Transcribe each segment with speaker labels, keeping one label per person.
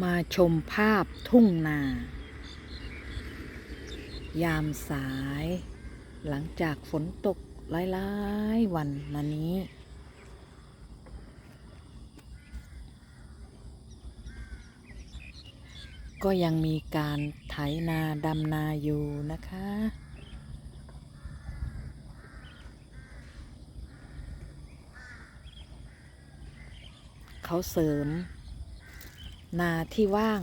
Speaker 1: มาชมภาพทุ่งนา ยามสาย หลังจากฝนตกหลายๆวันมานี้ ก็ยังมีการไถนาดำนาอยู่นะคะ เขาเสริม นาที่ว่าง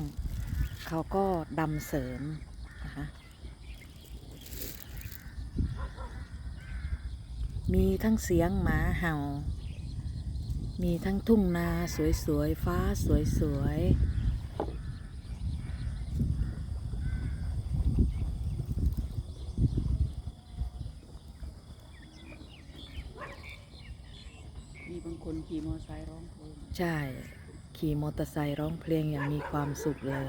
Speaker 1: เขาก็ดำเสริมนะคะมีทั้งเสียงหมาเห่า มีทั้งทุ่งนาสวยๆ ฟ้าสวยๆ
Speaker 2: มีบางคนขี่มอเตอร์ไซค์ร้องเพลง
Speaker 1: ใช่ ขี่มอเตอร์ไซค์ร้องเพลงอย่างมีความสุขเลย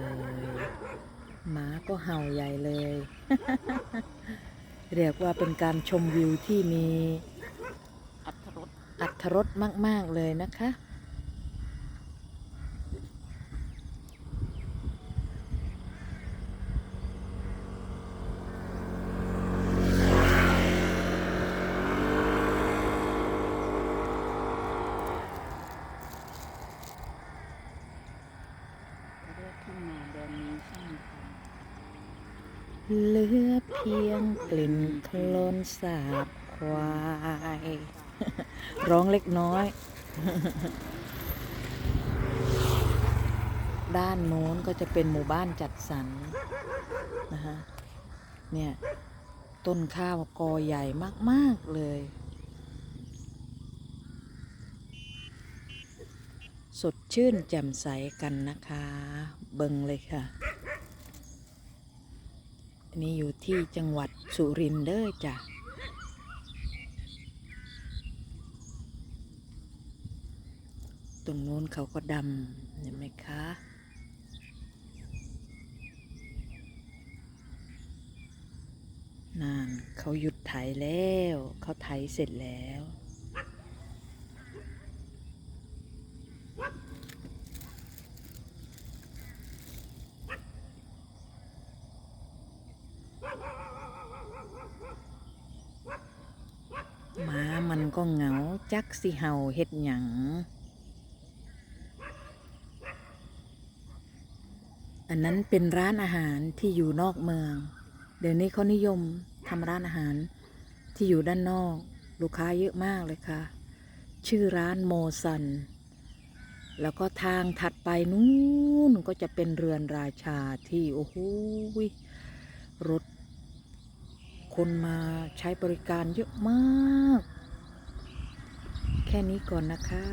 Speaker 1: หมาก็เห่าใหญ่เลย เรียกว่าเป็นการชมวิวที่มี
Speaker 2: อัธรส
Speaker 1: อัตรสมาก ๆ เลยนะคะ
Speaker 2: เขาเรียกทุ่งนาแดนนี้ช่างท
Speaker 1: เหลือเพียงกลิ่นโคลนสาบควาย ร้องเล็กน้อย ด้านโน้นก็จะเป็นหมู่บ้านจัดสรรนะคะเนี่ย ต้นข้าวกอใหญ่มาก ๆ เลย สดชื่นแจ่มใสกันนะคะ เบิงเลยค่ะ อันนี้อยู่ที่จังหวัดสุรินทร์เด้อจ้ะตรงนู้นเขาก็ดำเห็นไหมคะนานเขาหยุดไถแล้ว เขาไถเสร็จแล้ว หมามันก็เหงาจักสิเห่าเฮ็ดหยังอันนั้นเป็นร้านอาหารที่อยู่นอกเมือง เดี๋ยวนี้เขานิยมทำร้านอาหารที่อยู่ด้านนอก ลูกค้าเยอะมากเลยค่ะ ชื่อร้านโมซัน แล้วก็ทางถัดไปนู้นก็จะเป็นเรือนราชาที่ โอ้โหรถ คนมาใช้บริการเยอะมาก แค่นี้ก่อนนะคะ